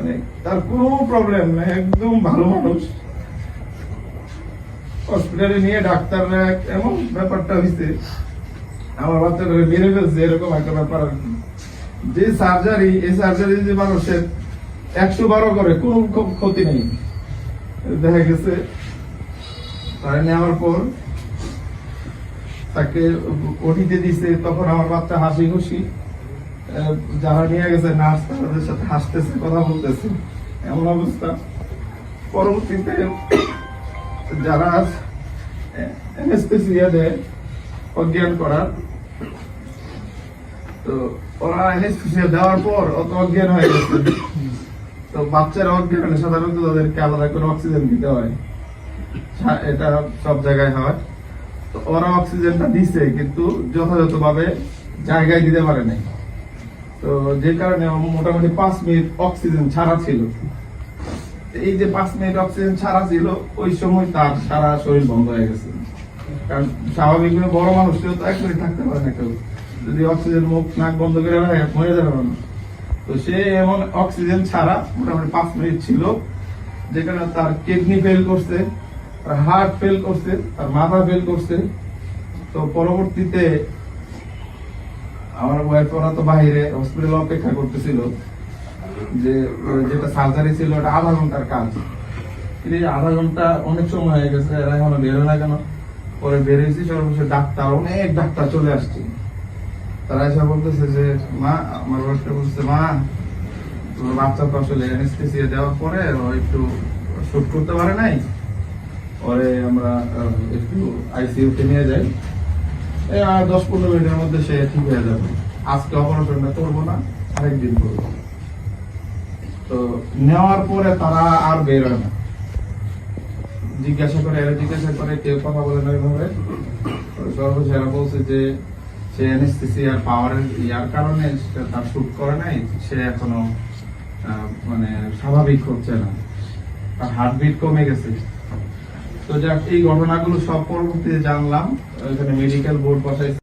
মানে তার কোনো প্রবলেম নেই একদম ভালো মানুষ হসপিটালে নিয়ে ডাক্তাররা এমন ব্যাপারটা হয়েছে আমার বাচ্চাটা মেরে ফেলছে এরকম একটা ব্যাপার আর। যে সার্জারি এই সার্জারি যে মানুষের একশো বারো করে কোনো ক্ষতি নেই দেখা গেছে তারা নেওয়ার পর তাকে ওটিতে দিছে তখন আমার বাচ্চা হাসি খুশি যারা নিয়ে গেছে নার্স, তাদের সাথে হাসতেছে, কথা বলতেছে। এমন অবস্থা। পরবর্তীতে যারা অ্যানেস্থেসিয়া দেয়, অজ্ঞান করার। তো ওরা অ্যানেস্থেসিয়া দেওয়ার পর অত অজ্ঞান হয়ে গেছে। তো বাচ্চারা অজ্ঞান হলে সাধারণত তাদেরকে আলাদা করে অক্সিজেন দিতে হয়। এটা সব জায়গায় হয়। তো ওরা অক্সিজেনটা দিছে, কিন্তু যথাযথভাবে জায়গায় দিতে পারে নাই। তো যে কারণে মোটামুটি পাঁচ মিনিট অক্সিজেন ছাড়া ছিল। এই যে পাঁচ মিনিট অক্সিজেন ছাড়া ছিল, ওই সময় তার সারা শরীর বন্ধ হয়ে গেছে। কারণ স্বাভাবিক বড় মানুষ মানুষকেও তো এক মিনিট থাকতে পারে না কেউ। যদি অক্সিজেন মুখ, নাক বন্ধ করে রাখে, মরে যাবে মানুষ। তো সে এমন অক্সিজেন ছাড়া মোটামুটি পাঁচ মিনিট ছিল যেখানে তার কিডনি ফেল করছে, তার হার্ট ফেল করছে, তার মাথা ফেল করছে। তো পরবর্তীতে আমার ওয়াইফ ওরা তো বাইরে হসপিটালে অপেক্ষা করতেছিল। যে, যেটা সার্জারি ছিল, ওটা আধা ঘণ্টার কাজ। কিন্তু আধা ঘণ্টা অনেক সময় হয়ে গেছে এরা এখনও বেরোয় না কেন? পরে বেরিয়েছি, সর্বশেষ ডাক্তার, অনেক ডাক্তার চলে আসছে। তারা এসে বলতেছে যে, মা, আমার ওয়াইফকে বলতেছে, মা, তোমার বাচ্চা তো আসলে অ্যানেস্থেসিয়া দেওয়ার পরে একটু শুট করতে পারে নাই। পরে আমরা একটু আইসিইউতে নিয়ে যাই। দশ পনেরো মিনিটের মধ্যে সে ঠিক হয়ে যাবে। আজকে অপারেশনটা করব না, আরেকদিন করব। তো নেওয়ার পরে তারা আর বের হয় না। জিজ্ঞাসা করে, এরা জিজ্ঞাসা করে, কেউ কথা বলে না সর্বশেষ এরা বলছে যে সে পাওয়ারের ইয়ার কারণে তার শুট করে নাই, সে এখনও মানে স্বাভাবিক হচ্ছে না। তার হার্টবিট কমে গেছে। তো যাক এই ঘটনাগুলো সব পরবর্তীতে জানলাম। এখানে মেডিকেল বোর্ড বসাইছে।